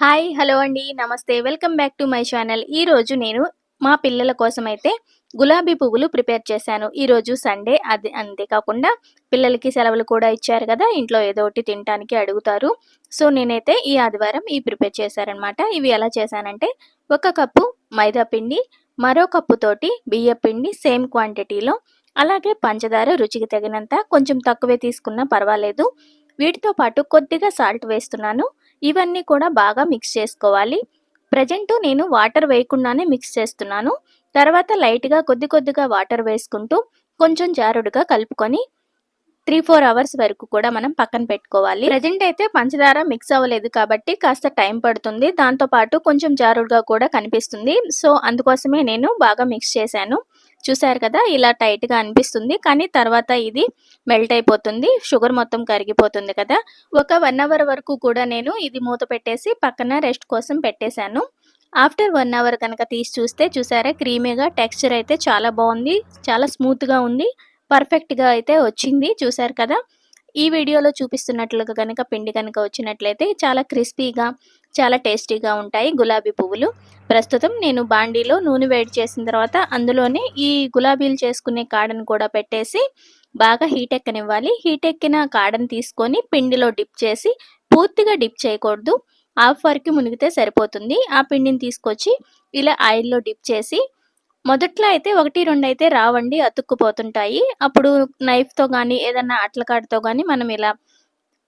Hi hello అండి. నమస్తే. Welcome back to my channel. ఈరోజు నేను మా పిల్లల కోసం అయితే గులాబీ పువ్వులు ప్రిపేర్ చేశాను. ఈరోజు సండే. అది అంతేకాకుండా పిల్లలకి సెలవులు కూడా ఇచ్చారు కదా. ఇంట్లో ఏదో ఒకటి తినడానికి అడుగుతారు. సో నేనైతే ఈ ఆదివారం ఈ ప్రిపేర్ చేశారనమాట ఇవి ఎలా చేశానంటే ఒక కప్పు మైదా పిండి మరో కప్పుతోటి బియ్య పిండి సేమ్ క్వాంటిటీలో అలాగే పంచదార రుచికి తగినంత కొంచెం తక్కువే తీసుకున్నా పర్వాలేదు. వీటితో పాటు కొద్దిగా సాల్ట్ వేస్తున్నాను. ఇవన్నీ కూడా బాగా మిక్స్ చేసుకోవాలి. ప్రజెంట్ నేను వాటర్ వేయకుండానే మిక్స్ చేస్తున్నాను. తర్వాత లైట్గా కొద్ది కొద్దిగా వాటర్ వేసుకుంటూ కొంచెం జారుడుగా కలుపుకొని త్రీ ఫోర్ అవర్స్ వరకు కూడా మనం పక్కన పెట్టుకోవాలి. ప్రజెంట్ అయితే పంచదార మిక్స్ అవ్వలేదు కాబట్టి కాస్త టైం పడుతుంది. దాంతో పాటు కొంచెం జారుడుగా కూడా కనిపిస్తుంది. సో అందుకోసమే నేను బాగా మిక్స్ చేశాను. చూసారు కదా ఇలా టైట్గా అనిపిస్తుంది. కానీ తర్వాత ఇది మెల్ట్ అయిపోతుంది. షుగర్ మొత్తం కరిగిపోతుంది కదా. ఒక వన్ అవర్ వరకు కూడా నేను ఇది మూత పెట్టేసి పక్కన రెస్ట్ కోసం పెట్టేశాను. ఆఫ్టర్ వన్ అవర్ కనుక తీసి చూస్తే చూసారా క్రీమీగా టెక్స్చర్ అయితే చాలా బాగుంది. చాలా స్మూత్గా ఉంది. పర్ఫెక్ట్గా అయితే వచ్చింది. చూశారు కదా? ఈ వీడియోలో చూపిస్తున్నట్లుగా కనుక పిండి కనుక వచ్చినట్లయితే చాలా క్రిస్పీగా చాలా టేస్టీగా ఉంటాయి గులాబీ పువ్వులు. ప్రస్తుతం నేను బాండీలో నూనె వేడి చేసిన తర్వాత అందులోనే ఈ గులాబీలు చేసుకునే కాడను కూడా పెట్టేసి బాగా హీట్ ఎక్కనివ్వాలి. హీట్ ఎక్కిన కాడను తీసుకొని పిండిలో డిప్ చేసి పూర్తిగా డిప్ చేయకూడదు. హాఫ్ వరకు మునిగితే సరిపోతుంది. ఆ పిండిని తీసుకొచ్చి ఇలా ఆయిల్లో డిప్ చేసి మొదట్లో అయితే ఒకటి రెండు అయితే రావండి అతుక్కుపోతుంటాయి. అప్పుడు నైఫ్తో కానీ ఏదన్నా అట్లకాడతో కానీ మనం ఇలా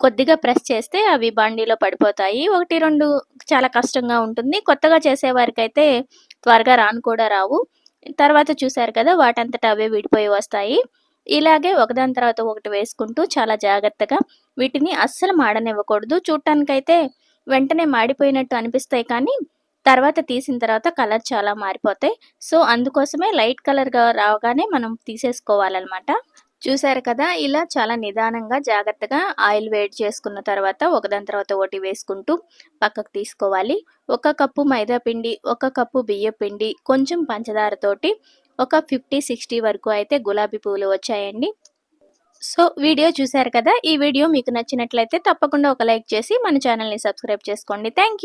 కొద్దిగా ప్రెస్ చేస్తే అవి బండిలో పడిపోతాయి. ఒకటి రెండు చాలా కష్టంగా ఉంటుంది. కొత్తగా చేసేవారికి అయితే త్వరగా రాను కూడా రావు. తర్వాత చూశారు కదా వాటంతటా అవే విడిపోయి వస్తాయి. ఇలాగే ఒకదాని తర్వాత ఒకటి వేసుకుంటూ చాలా జాగ్రత్తగా వీటిని అస్సలు మాడనివ్వకూడదు. చూడటానికైతే వెంటనే మాడిపోయినట్టు అనిపిస్తాయి కానీ తర్వాత తీసిన తర్వాత కలర్ చాలా మారిపోతాయి. సో అందుకోసమే లైట్ కలర్గా రాగానే మనం తీసేసుకోవాలన్నమాట. చూసారు కదా ఇలా చాలా నిదానంగా జాగ్రత్తగా ఆయిల్ వేడి చేసుకున్న తర్వాత ఒకదాని తర్వాత ఒకటి వేసుకుంటూ పక్కకు తీసుకోవాలి. ఒక కప్పు మైదా పిండి ఒక కప్పు బియ్య పిండి కొంచెం పంచదారతోటి ఒక ఫిఫ్టీ సిక్స్టీ వరకు అయితే గులాబీ పువ్వులు వచ్చాయండి. సో వీడియో చూసారు కదా ఈ వీడియో మీకు నచ్చినట్లయితే తప్పకుండా ఒక లైక్ చేసి మన ఛానల్ని సబ్స్క్రైబ్ చేసుకోండి. థ్యాంక్